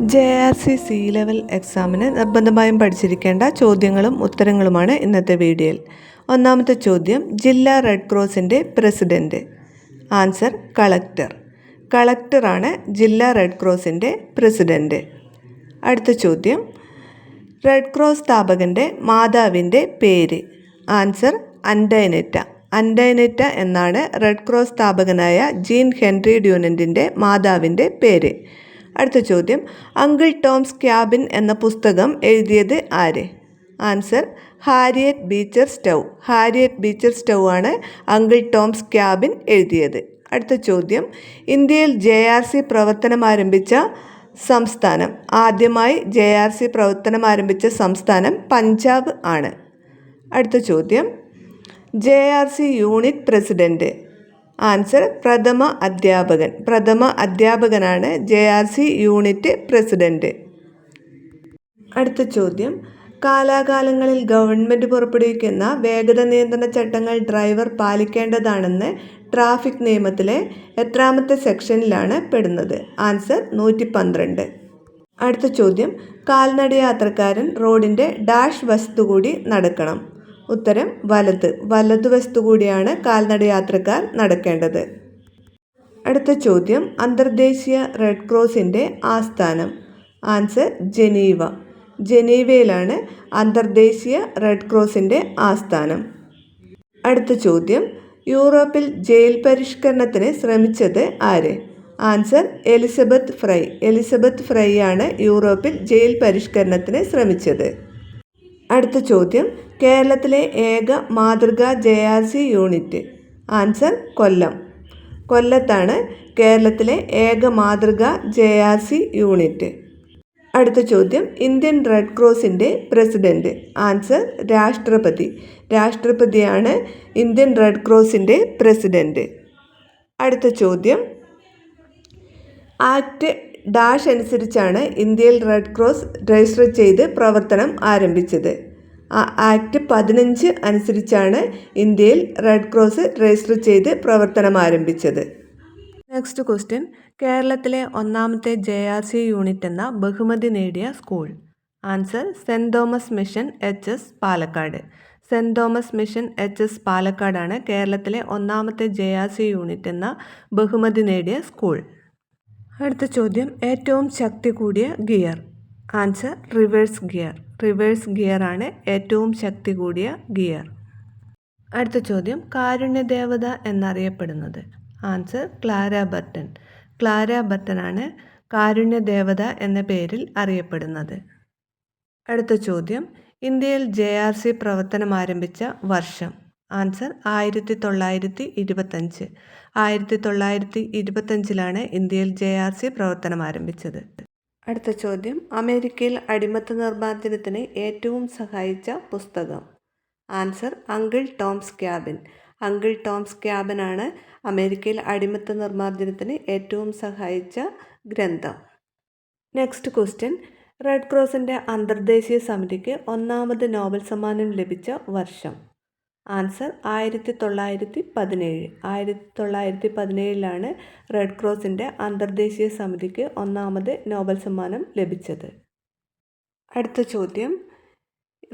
J R C C level എക്സാമിന് നിർബന്ധമായും പഠിച്ചിരിക്കേണ്ട ചോദ്യങ്ങളും ഉത്തരങ്ങളുമാണ് ഇന്നത്തെ വീഡിയോയിൽ ഒന്നാമത്തെ ചോദ്യം ജില്ലാ റെഡ് ക്രോസിന്റെ പ്രസിഡന്റ് ആൻസർ കളക്ടർ കളക്ടറാണ് ജില്ലാ റെഡ് ക്രോസിന്റെ പ്രസിഡന്റ് അടുത്ത ചോദ്യം റെഡ് ക്രോസ് സ്ഥാപകന്റെ മാതാവിന്റെ പേര്. Answer Antoinette. അൻഡൈനെറ്റ എന്നാണ് റെഡ് ക്രോസ് സ്ഥാപകനായ ജീൻ ഹെൻറി ഡ്യൂനന്റിന്റെ മാതാവിന്റെ പേര്. അടുത്ത ചോദ്യം. അങ്കിൾ ടോംസ് ക്യാബിൻ എന്ന പുസ്തകം എഴുതിയത് ആര്? Answer Harriet Beecher Stowe. Harriet Beecher Stowe ആണ് അങ്കിൾ ടോംസ് ക്യാബിൻ എഴുതിയത്. അടുത്ത ചോദ്യം. ഇന്ത്യയിൽ ജെ ആർ സി പ്രവർത്തനം ആരംഭിച്ച സംസ്ഥാനം. ആദ്യമായി ജെ ആർ സി പ്രവർത്തനം ആരംഭിച്ച സംസ്ഥാനം പഞ്ചാബ് ആണ്. അടുത്ത ചോദ്യം. J R C unit president answer പ്രഥമ അധ്യാപകൻ. പ്രഥമ അധ്യാപകനാണ് J R C unit president അടുത്ത ചോദ്യം. കാലാകാലങ്ങളിൽ ഗവൺമെന്റ് പുറപ്പെടുവിക്കുന്ന വേഗത നിയന്ത്രണ ചട്ടങ്ങൾ ഡ്രൈവർ പാലിക്കേണ്ടതാണെന്ന് ട്രാഫിക് നിയമത്തിലെ എത്രാമത്തെ സെക്ഷനിലാണ് പെടുന്നത്. ആൻസർ നൂറ്റി പന്ത്രണ്ട് അടുത്ത ചോദ്യം. കാൽനട യാത്രക്കാരൻ റോഡിന്റെ ഡാഷ് വശത്തു കൂടി നടക്കണം. ഉത്തരം വലത്. വലതുവശത്തു കൂടിയാണ് കാൽനട യാത്രക്കാർ നടക്കേണ്ടത്. അടുത്ത ചോദ്യം അന്തർദേശീയ റെഡ് ക്രോസിന്റെ ആസ്ഥാനം. Answer Geneva. ജനീവയിലാണ് അന്തർദേശീയ റെഡ് ക്രോസിന്റെ ആസ്ഥാനം. അടുത്ത ചോദ്യം യൂറോപ്പിൽ ജയിൽ പരിഷ്കരണത്തിന് ശ്രമിച്ചത് ആര്? Answer Elizabeth Fry. Elizabeth Fry ആണ് യൂറോപ്പിൽ ജയിൽ പരിഷ്കരണത്തിന് ശ്രമിച്ചത്. അടുത്ത ചോദ്യം. കേരളത്തിലെ ഏക മാതൃകാ J R C unit. Answer Kollam. കൊല്ലത്താണ് കേരളത്തിലെ ഏക മാതൃകാ ജെ ആർ സി യൂണിറ്റ്. അടുത്ത ചോദ്യം. ഇന്ത്യൻ റെഡ് ക്രോസിന്റെ പ്രസിഡന്റ് ആൻസർ രാഷ്ട്രപതി. രാഷ്ട്രപതിയാണ് ഇന്ത്യൻ റെഡ് ക്രോസിന്റെ പ്രസിഡന്റ് അടുത്ത ചോദ്യം. ആക്ട് ഡാഷ് അനുസരിച്ചാണ് ഇന്ത്യയിൽ റെഡ് ക്രോസ് രജിസ്റ്റർ ചെയ്ത് പ്രവർത്തനം ആരംഭിച്ചത്. ആക്ട് പതിനഞ്ച് അനുസരിച്ചാണ് ഇന്ത്യയിൽ റെഡ് ക്രോസ് രജിസ്റ്റർ ചെയ്ത് പ്രവർത്തനം ആരംഭിച്ചത്. നെക്സ്റ്റ് ക്വസ്റ്റ്യൻ കേരളത്തിലെ ഒന്നാമത്തെ ജെ ആർ സി യൂണിറ്റ് എന്ന ബഹുമതി നേടിയ school. Answer saint Thomas Mission H S Palakkad. Saint Thomas Mission H S പാലക്കാടാണ് കേരളത്തിലെ ഒന്നാമത്തെ ജെ ആർ സി യൂണിറ്റ് എന്ന ബഹുമതി നേടിയ സ്കൂൾ. അടുത്ത ചോദ്യം. ഏറ്റവും ശക്തി കൂടിയ gear. Answer reverse gear. Reverse gear ആണ് ഏറ്റവും ശക്തി കൂടിയ ഗിയർ. അടുത്ത ചോദ്യം കാരുണ്യ ദേവത എന്നറിയപ്പെടുന്നത്. Answer Clara Barton. Clara Barton ആണ് കാരുണ്യദേവത എന്ന പേരിൽ അറിയപ്പെടുന്നത്. അടുത്ത ചോദ്യം ഇന്ത്യയിൽ ജെ ആർ സി പ്രവർത്തനം ആരംഭിച്ച വർഷം. ആൻസർ ആയിരത്തി തൊള്ളായിരത്തി ഇരുപത്തഞ്ച് ആയിരത്തി തൊള്ളായിരത്തി ഇരുപത്തഞ്ചിലാണ് ഇന്ത്യയിൽ ജെ ആർ സി പ്രവർത്തനം ആരംഭിച്ചത്. അടുത്ത ചോദ്യം. അമേരിക്കയിൽ അടിമത്ത നിർമ്മാർജനത്തിന് ഏറ്റവും സഹായിച്ച പുസ്തകം. Answer Uncle Tom's Cabin. Uncle Tom's ക്യാബിനാണ് അമേരിക്കയിൽ അടിമത്ത നിർമ്മാർജനത്തിന് ഏറ്റവും സഹായിച്ച ഗ്രന്ഥം. നെക്സ്റ്റ് ക്വസ്റ്റ്യൻ റെഡ് ക്രോസിന്റെ അന്തർദേശീയ സമിതിക്ക് ഒന്നാമത് നോബൽ സമ്മാനം ലഭിച്ച വർഷം. ആൻസർ ആയിരത്തി തൊള്ളായിരത്തി പതിനേഴ് ആയിരത്തി തൊള്ളായിരത്തി പതിനേഴിലാണ് റെഡ് ക്രോസിന്റെ അന്തർദേശീയ സമിതിക്ക് ഒന്നാമത് നോബൽ സമ്മാനം ലഭിച്ചത്. അടുത്ത ചോദ്യം.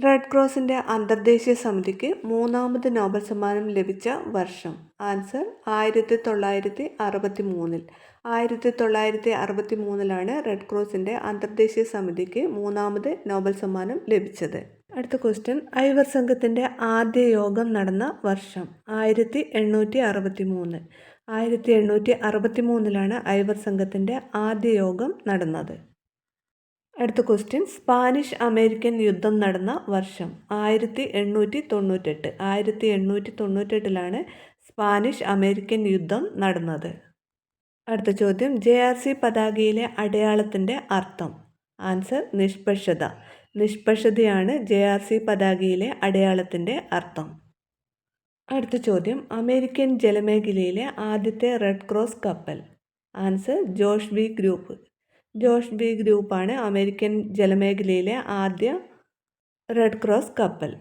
റെഡ് ക്രോസിന്റെ അന്തർദേശീയ സമിതിക്ക് മൂന്നാമത് നോബൽ സമ്മാനം ലഭിച്ച വർഷം. ആൻസർ ആയിരത്തി തൊള്ളായിരത്തി അറുപത്തി മൂന്നിൽ ആയിരത്തി തൊള്ളായിരത്തി അറുപത്തി മൂന്നിലാണ് റെഡ് ക്രോസിന്റെ അന്തർദേശീയ സമിതിക്ക് മൂന്നാമത് നോബൽ സമ്മാനം ലഭിച്ചത്. അടുത്ത ക്വസ്റ്റ്യൻ ഐവർ സംഘത്തിന്റെ ആദ്യ യോഗം നടന്ന വർഷം ആയിരത്തി എണ്ണൂറ്റി അറുപത്തി മൂന്ന് ആയിരത്തി എണ്ണൂറ്റി അറുപത്തി മൂന്നിലാണ് ഐവർ സംഘത്തിന്റെ ആദ്യ യോഗം നടന്നത്. അടുത്ത ക്വസ്റ്റ്യൻ സ്പാനിഷ് അമേരിക്കൻ യുദ്ധം നടന്ന വർഷം ആയിരത്തി എണ്ണൂറ്റി തൊണ്ണൂറ്റെട്ട്. ആയിരത്തി എണ്ണൂറ്റി തൊണ്ണൂറ്റെട്ടിലാണ് സ്പാനിഷ് അമേരിക്കൻ യുദ്ധം നടന്നത്. അടുത്ത ചോദ്യം. ജെ ആർ സി പതാകയിലെ അടയാളത്തിന്റെ അർത്ഥം. ആൻസർ നിഷ്പക്ഷത. നിഷ്പക്ഷതയാണ് ജെ ആർ സി പതാകയിലെ അടയാളത്തിന്റെ അർത്ഥം. അടുത്ത ചോദ്യം. അമേരിക്കൻ ജലമേഖലയിലെ ആദ്യത്തെ റെഡ് ക്രോസ് കപ്പൽ. Answer Josh B group. Josh B ഗ്രൂപ്പാണ് അമേരിക്കൻ ജലമേഖലയിലെ ആദ്യ റെഡ് ക്രോസ് കപ്പൽ.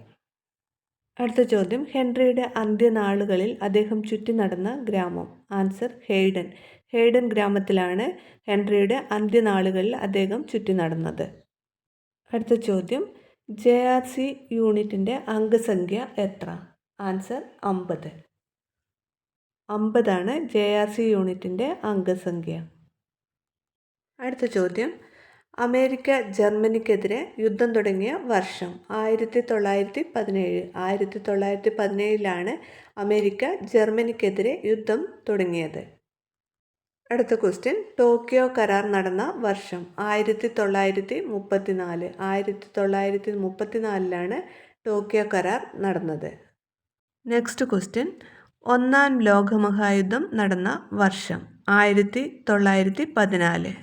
അടുത്ത ചോദ്യം. ഹെൻറിയുടെ അന്ത്യനാളുകളിൽ അദ്ദേഹം ചുറ്റി നടന്ന ഗ്രാമം. Answer Hayden. ഹെയ്ഡൻ ഗ്രാമത്തിലാണ് ഹെൻറിയുടെ അന്ത്യനാളുകളിൽ അദ്ദേഹം ചുറ്റി നടന്നത്. അടുത്ത ചോദ്യം. ജെ ആർ സി യൂണിറ്റിന്റെ അംഗസംഖ്യ എത്ര? ആൻസർ അമ്പത്. അമ്പതാണ് ജെ ആർ സി യൂണിറ്റിന്റെ അംഗസംഖ്യ. അടുത്ത ചോദ്യം. അമേരിക്ക ജർമ്മനിക്കെതിരെ യുദ്ധം തുടങ്ങിയ വർഷം ആയിരത്തി തൊള്ളായിരത്തി പതിനേഴ് ആയിരത്തി തൊള്ളായിരത്തി പതിനേഴിലാണ് അമേരിക്ക ജർമ്മനിക്കെതിരെ യുദ്ധം തുടങ്ങിയത്. അടുത്ത ക്വസ്റ്റ്യൻ ടോക്കിയോ കരാർ നടന്ന വർഷം ആയിരത്തി തൊള്ളായിരത്തി മുപ്പത്തി നാല് ആയിരത്തി തൊള്ളായിരത്തി മുപ്പത്തി നാലിലാണ് ടോക്കിയോ കരാർ നടന്നത്. നെക്സ്റ്റ് ക്വസ്റ്റ്യൻ ഒന്നാം ലോകമഹായുദ്ധം നടന്ന വർഷം ആയിരത്തി തൊള്ളായിരത്തി പതിനാല്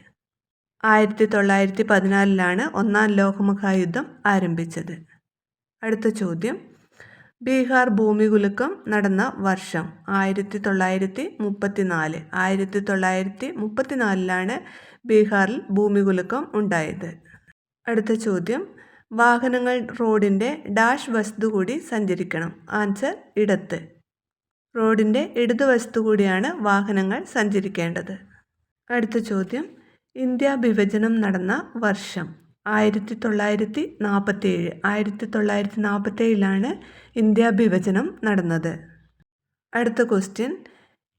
ആയിരത്തി തൊള്ളായിരത്തി പതിനാലിലാണ് ഒന്നാം ലോകമഹായുദ്ധം ആരംഭിച്ചത്. അടുത്ത ചോദ്യം. ബീഹാർ ഭൂമികുലുക്കം നടന്ന വർഷം ആയിരത്തി തൊള്ളായിരത്തി മുപ്പത്തി നാല് ആയിരത്തി തൊള്ളായിരത്തി മുപ്പത്തി നാലിലാണ് ബീഹാറിൽ ഭൂമികുലുക്കം ഉണ്ടായത്. അടുത്ത ചോദ്യം. വാഹനങ്ങൾ റോഡിന്റെ ഡാഷ് വസ്തു കൂടി സഞ്ചരിക്കണം. ആൻസർ ഇടത്ത്. റോഡിന്റെ ഇടതുവശത്തു കൂടിയാണ് വാഹനങ്ങൾ സഞ്ചരിക്കേണ്ടത്. അടുത്ത ചോദ്യം. ഇന്ത്യ വിഭജനം നടന്ന വർഷം ആയിരത്തി തൊള്ളായിരത്തി നാൽപ്പത്തേഴ് ആയിരത്തി തൊള്ളായിരത്തി നാൽപ്പത്തേഴിലാണ് ഇന്ത്യ വിഭജനം നടന്നത്. അടുത്ത ക്വസ്റ്റ്യൻ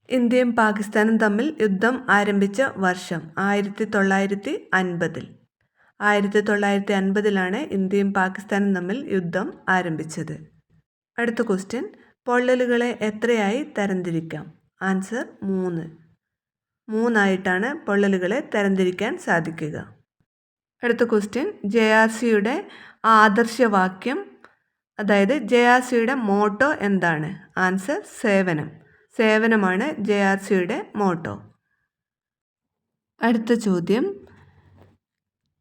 ഇന്ത്യയും പാകിസ്ഥാനും തമ്മിൽ യുദ്ധം ആരംഭിച്ച വർഷം ആയിരത്തി തൊള്ളായിരത്തി അൻപതിൽ ആയിരത്തി തൊള്ളായിരത്തി അൻപതിലാണ് ഇന്ത്യയും പാകിസ്ഥാനും തമ്മിൽ യുദ്ധം ആരംഭിച്ചത്. അടുത്ത ക്വസ്റ്റ്യൻ പൊള്ളലുകളെ എത്രയായി തരംതിരിക്കാം? ആൻസർ മൂന്ന്. മൂന്നായിട്ടാണ് പൊള്ളലുകളെ തരംതിരിക്കാൻ സാധിക്കുക. അടുത്ത ക്വസ്റ്റ്യൻ ജെ ആർ സിയുടെ ആദർശവാക്യം അതായത് ജെ ആർ സിയുടെ മോട്ടോ എന്താണ്? ആൻസർ സേവനം. സേവനമാണ് ജെ ആർ സിയുടെ മോട്ടോ. അടുത്ത ചോദ്യം.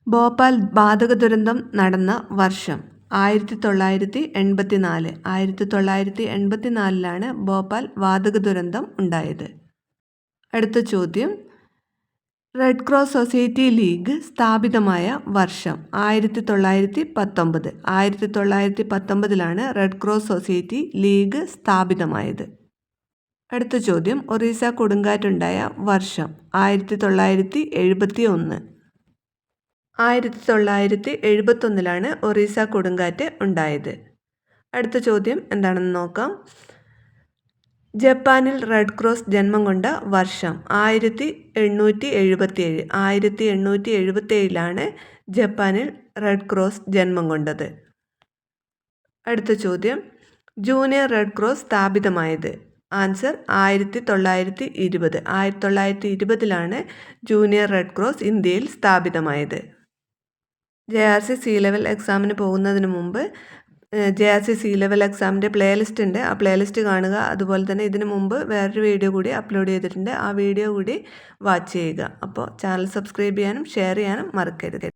ഭോപ്പാൽ ബാധക ദുരന്തം നടന്ന വർഷം ആയിരത്തി തൊള്ളായിരത്തി എൺപത്തി നാല് ആയിരത്തി തൊള്ളായിരത്തി എൺപത്തി നാലിലാണ് ഭോപ്പാൽ വാതക ദുരന്തം ഉണ്ടായത്. അടുത്ത ചോദ്യം. റെഡ് ക്രോസ് സൊസൈറ്റി ലീഗ് സ്ഥാപിതമായ വർഷം ആയിരത്തി തൊള്ളായിരത്തി പത്തൊമ്പത് ആയിരത്തി തൊള്ളായിരത്തി പത്തൊമ്പതിലാണ് റെഡ് ക്രോസ് സൊസൈറ്റി ലീഗ് സ്ഥാപിതമായത്. അടുത്ത ചോദ്യം ഒറീസ കൊടുങ്കാറ്റുണ്ടായ വർഷം ആയിരത്തി തൊള്ളായിരത്തി എഴുപത്തി ഒന്ന് ആയിരത്തി തൊള്ളായിരത്തി എഴുപത്തൊന്നിലാണ് ഒറീസ കൊടുങ്കാറ്റ് ഉണ്ടായത്. അടുത്ത ചോദ്യം എന്താണെന്ന് നോക്കാം. ജപ്പാനിൽ റെഡ് ക്രോസ് ജന്മം കൊണ്ട വർഷം ആയിരത്തി എണ്ണൂറ്റി എഴുപത്തിയേഴ് ആയിരത്തി എണ്ണൂറ്റി എഴുപത്തിയേഴിലാണ് ജപ്പാനിൽ റെഡ് ക്രോസ് ജന്മം കൊണ്ടത്. അടുത്ത ചോദ്യം. ജൂനിയർ റെഡ് ക്രോസ് സ്ഥാപിതമായത്? ആൻസർ ആയിരത്തി തൊള്ളായിരത്തി ഇരുപത് ആയിരത്തി തൊള്ളായിരത്തി ഇരുപതിലാണ് ജൂനിയർ റെഡ് ക്രോസ് ഇന്ത്യയിൽ സ്ഥാപിതമായത്. J R C C level എക്സാമിന് പോകുന്നതിന് മുമ്പ് J R C C level എക്സാമിന്റെ പ്ലേലിസ്റ്റ് ഉണ്ട്. ആ പ്ലേലിസ്റ്റ് കാണുക. അതുപോലെ തന്നെ ഇതിനു മുമ്പ് വേറൊരു വീഡിയോ കൂടി അപ്ലോഡ് ചെയ്തിട്ടുണ്ട്. ആ വീഡിയോ കൂടി വാച്ച് ചെയ്യുക. അപ്പോൾ ചാനൽ സബ്സ്ക്രൈബ് ചെയ്യാനും ഷെയർ ചെയ്യാനും മറക്കരുത്.